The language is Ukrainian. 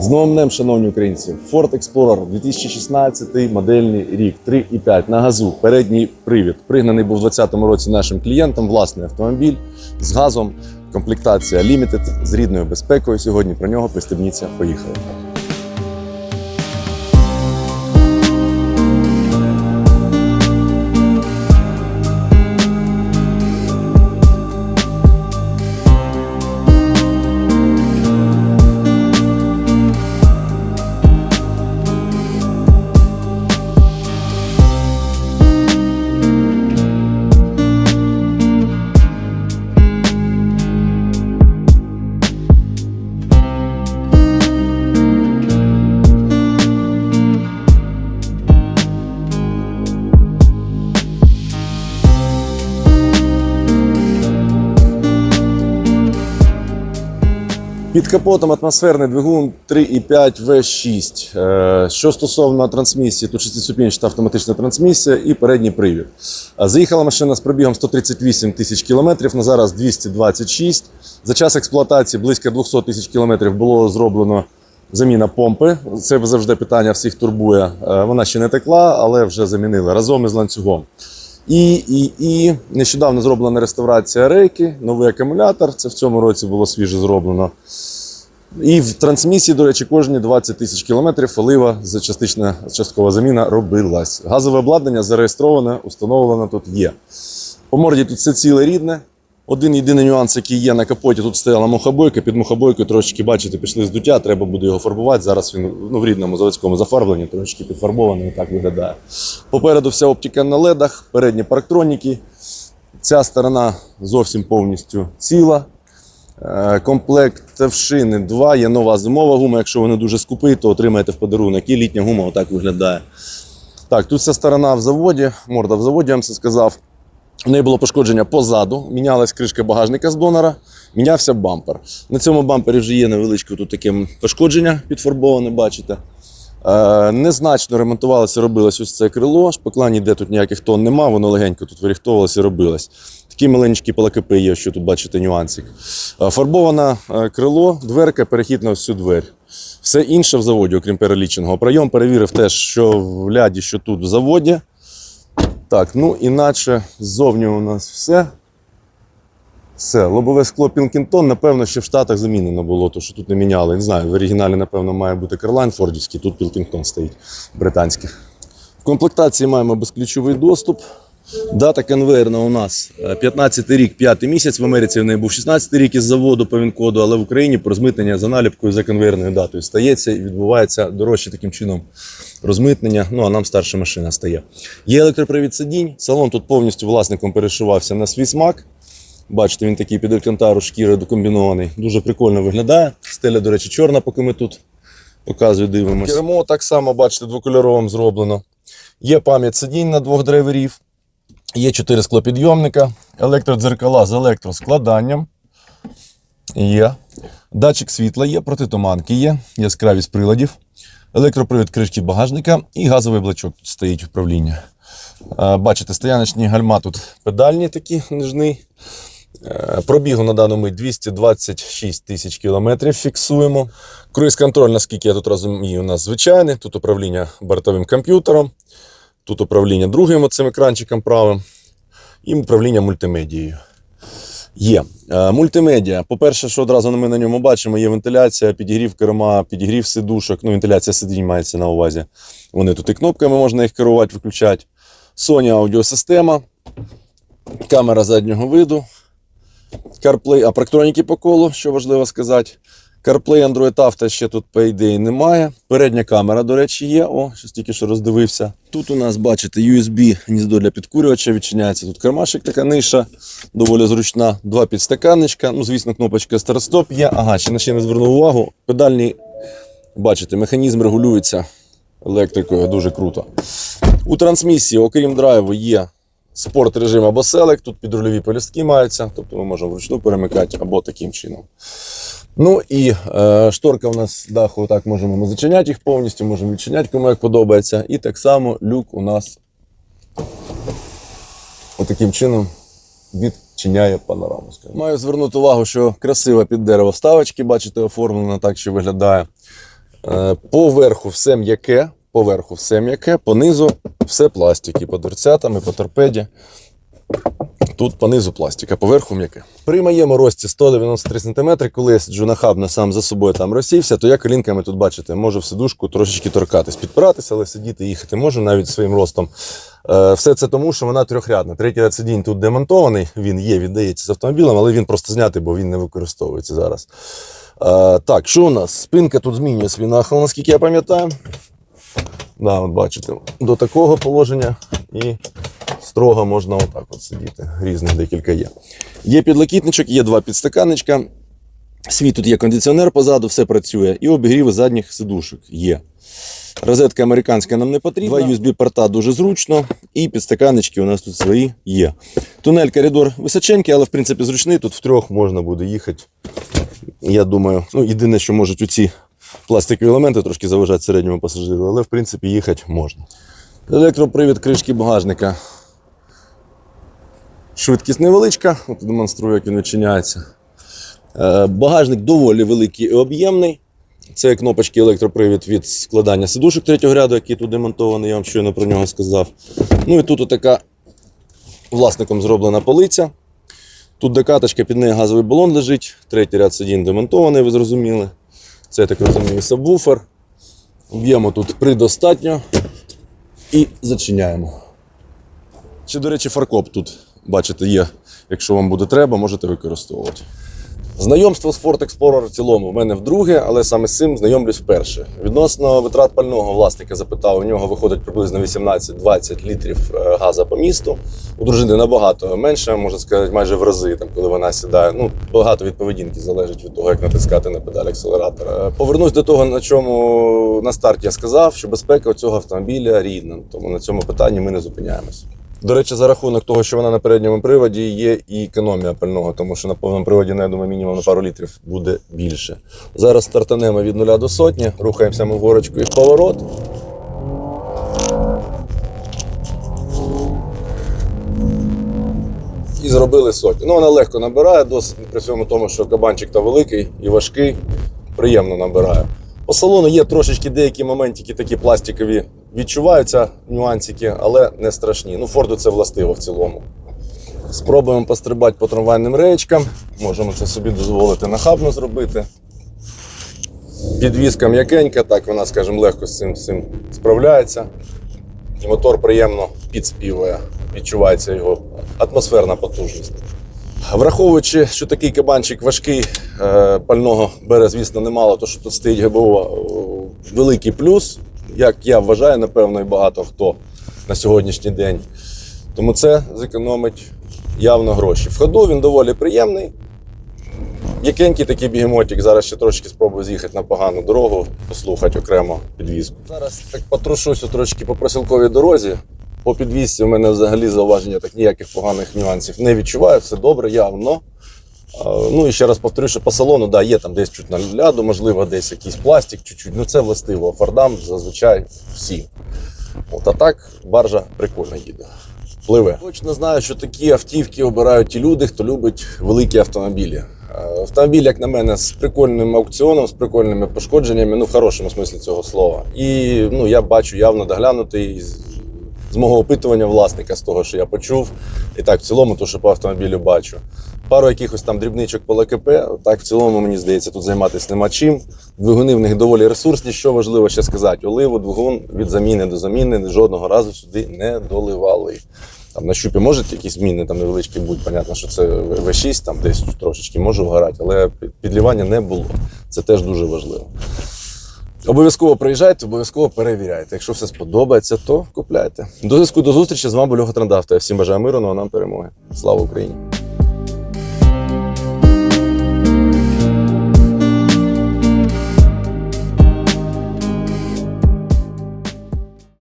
З новим днем, шановні українці, Ford Explorer 2016 модельний рік 3,5 на газу, передній привід. Пригнаний був у 2020 році нашим клієнтам власний автомобіль з газом, комплектація Limited з рідною безпекою. Сьогодні про нього пристебніться. Поїхали. Під капотом атмосферний двигун 3,5 V6. Е, Що стосовно трансмісії, тут шестиступінчата автоматична трансмісія і передній привід. Е, Заїхала машина з пробігом 138 тисяч кілометрів, на зараз 226. За час експлуатації близько 200 тисяч кілометрів було зроблено заміна помпи. Це завжди питання всіх турбує. Е, Вона ще не текла, але вже замінили разом із ланцюгом. І, і, і нещодавно зроблена реставрація рейки, новий акумулятор. Це в цьому році було свіже зроблено. І в трансмісії, до речі, кожні 20 тисяч кілометрів олива за частична часткова заміна робилась. Газове обладнання зареєстроване, установлено тут є. По морді тут все ціле рідне. Один єдиний нюанс, який є на капоті, тут стояла мухобойка. Під мухобойкою трошечки, бачите, пішли здуття, треба буде його фарбувати. Зараз він ну, в рідному заводському зафарбленні, трошечки підфарбований, так виглядає. Попереду вся оптика на ледах, передні парктроніки. Ця сторона зовсім повністю ціла. Е, Комплект вшини 2, є нова зимова гума. Якщо вони дуже скупий, то отримаєте в подарунок. І літня гума отак виглядає. Так, тут вся сторона в заводі, морда в заводі, я вам це сказав. У неї було пошкодження позаду, мінялась кришка багажника з донора, мінявся бампер. На цьому бампері вже є невеличке тут таке пошкодження підфарбоване, бачите. Е, незначно ремонтувалося, робилось ось це крило. Шпакла ніде тут ніяких тон нема, воно легенько тут виріхтовувалося і робилось. Такі маленькі палакипи є, що тут бачите нюансик. Е, Фарбоване е, крило, дверка, перехід на всю двері. Все інше в заводі, окрім переліченого. Прийом перевірив теж, що в ляді, що тут в заводі. Так, ну іначе ззовні у нас все. Все, лобове скло Пілкінтон, напевно, ще в Штатах замінено було, то що тут не міняли. Не знаю, в оригіналі, напевно, має бути Карлайн Фордівський, тут Пілкінгтон стоїть британський. В комплектації маємо безключовий доступ. Дата конвейерна у нас е, 15 рік, 5-й місяць. В Америці в неї був 16 рік із заводу по він-коду, але в Україні по розмитнення за наліпкою за конвейерною датою стається і відбувається дорожче таким чином розмитнення. Ну а нам старша машина стає. Є електропривід сидінь. Салон тут повністю власником перешивався на свій смак. Бачите, він такий під алькантару шкіри докомбінований. Дуже прикольно виглядає. Стеля, до речі, чорна, поки ми тут показую, дивимося. Кермо так само, бачите, двокольоровим зроблено. Є пам'ять сидінь на двох драйверів. Є чотири склопідйомника, електродзеркала з електроскладанням. Є. Датчик світла є, протитуманки є, яскравість приладів, електропривід кришки багажника і газовий блочок тут стоїть управління. Е, Бачите, стояночні гальма тут педальні такі нижні. Е, Пробігу на даному мить 226 тисяч кілометрів фіксуємо. Круїз-контроль, наскільки я тут розумію, у нас звичайний. Тут управління бортовим комп'ютером, тут управління другим оцим екранчиком правим і управління мультимедією. Є. Е, Мультимедіа. По-перше, що одразу ми на ньому бачимо, є вентиляція, підігрів керма, підігрів сидушок. Ну, вентиляція сидінь мається на увазі. Вони тут і кнопками можна їх керувати, виключати. Sony аудіосистема, камера заднього виду, CarPlay, а парктроніки по колу, що важливо сказати. CarPlay Android Auto ще тут, по ідеї, немає. Передня камера, до речі, є. О, щось тільки що роздивився. Тут у нас, бачите, USB гніздо для підкурювача відчиняється. Тут кармашик, така ниша, доволі зручна. Два підстаканничка. Ну, звісно, кнопочка старт-стоп є. Ага, ще, на ще не звернув увагу. Педальні, бачите, механізм регулюється електрикою, дуже круто. У трансмісії, окрім драйву, є спорт режим або селек. Тут підрульові полістки маються, тобто ми можемо вручну перемикати або таким чином. Ну і е, шторка у нас даху, так можемо ми зачиняти їх повністю, можемо відчиняти, кому як подобається. І так само люк у нас отаким чином відчиняє панораму. скажімо. Маю звернути увагу, що красива під дерево вставочки, бачите, оформлена так, що виглядає. Е, Поверху все м'яке, поверху все м'яке, понизу все пластик. І по дверцятам, і по торпеді. Тут понизу пластик, а поверху м'яке. При моєму рості 193 см, коли я сиджу нахабно сам за собою там розсівся, то я колінками тут, бачите, можу в сидушку трошечки торкатись, підпиратися, але сидіти їхати можу навіть своїм ростом. Е, Все це тому, що вона трьохрядна. Третій ряд сидінь тут демонтований, він є, віддається з автомобілем, але він просто знятий, бо він не використовується зараз. Е, Так, що у нас? Спинка тут змінює свій нахил, наскільки я пам'ятаю. Да, от бачите, до такого положення і строго можна отак от сидіти. Різних декілька є. Є підлокітничок, є два підстаканничка. Свій тут є кондиціонер позаду, все працює. І обігріви задніх сидушок є. Розетка американська нам не потрібна. Два USB-порта дуже зручно. І підстаканнички у нас тут свої є. Тунель, коридор височенький, але в принципі зручний. Тут втрьох можна буде їхати. Я думаю, ну єдине, що можуть у ці пластикові елементи трошки заважати середньому пасажиру, але в принципі їхати можна. Електропривід кришки багажника. Швидкість невеличка, от демонструю, як він відчиняється. Е, Багажник доволі великий і об'ємний. Це кнопочки електропривід від складання сидушок третього ряду, який тут демонтований, я вам щойно про нього сказав. Ну і тут така власником зроблена полиця. Тут докаточка, під нею газовий балон лежить, третій ряд сидінь демонтований, ви зрозуміли. Це, я так розумію, сабвуфер. Об'єму тут придостатньо. І зачиняємо. Чи, до речі, фаркоп тут, бачите, є. Якщо вам буде треба, можете використовувати. Знайомство з Ford Explorer в цілому в мене вдруге, але саме з цим знайомлюсь вперше. Відносно витрат пального власника запитав, у нього виходить приблизно 18-20 літрів е, газу по місту. У дружини набагато менше, можна сказати, майже в рази, там, коли вона сідає. Ну, багато від поведінки залежить від того, як натискати на педаль акселератора. Е, Повернусь до того, на чому на старті я сказав, що безпека у цього автомобіля рідна. Тому на цьому питанні ми не зупиняємось. До речі, за рахунок того, що вона на передньому приводі, є і економія пального, тому що на повному приводі, ну, я думаю, мінімум на пару літрів буде більше. Зараз стартанемо від нуля до сотні, рухаємося ми горочку і в поворот. І зробили сотню. Ну, вона легко набирає, досить при всьому тому, що кабанчик та великий і важкий, приємно набирає. По салону є трошечки деякі моментики такі пластикові відчуваються нюансики, але не страшні. Ну, Форду це властиво в цілому. Спробуємо пострибати по трамвайним речкам. Можемо це собі дозволити нахабно зробити. Підвізка м'якенька, так вона, скажімо, легко з цим, з цим справляється. Мотор приємно підспівує, відчувається його атмосферна потужність. Враховуючи, що такий кабанчик важкий, е, пального бере, звісно, немало, то що тут стоїть ГБО, е, великий плюс, як я вважаю, напевно, і багато хто на сьогоднішній день. Тому це зекономить явно гроші. В ходу він доволі приємний. Якенький такий бігемотик. Зараз ще трошки спробую з'їхати на погану дорогу, послухати окремо підвізку. Зараз так потрушуся трошки по просілковій дорозі. По підвізці в мене взагалі зауваження так ніяких поганих нюансів не відчуваю, все добре, явно. Ну і ще раз повторю, що по салону, да, є там десь чуть на ляду, можливо, десь якийсь пластик, чуть-чуть. Ну це властиво. Фордам зазвичай всі. От, а так баржа прикольно їде. Пливе. Точно знаю, що такі автівки обирають ті люди, хто любить великі автомобілі. Автомобіль, як на мене, з прикольним аукціоном, з прикольними пошкодженнями, ну в хорошому смислі цього слова. І ну, я бачу явно доглянутий з, мого опитування власника, з того, що я почув. І так, в цілому, то, що по автомобілю бачу. Пару якихось там дрібничок по ЛКП. Так, в цілому, мені здається, тут займатися нема чим. Двигуни в них доволі ресурсні. Що важливо ще сказати, оливу, двигун від заміни до заміни жодного разу сюди не доливали. Там на щупі можуть якісь зміни там невеличкі будуть, понятно, що це V6, там десь трошечки може вгорати, але підлівання не було. Це теж дуже важливо. Обов'язково приїжджайте, обов'язково перевіряйте. Якщо все сподобається, то купляйте. До зв'язку до зустрічі з вами Льоха Трандавта. Я всім бажаю миру, ну а нам перемоги. Слава Україні!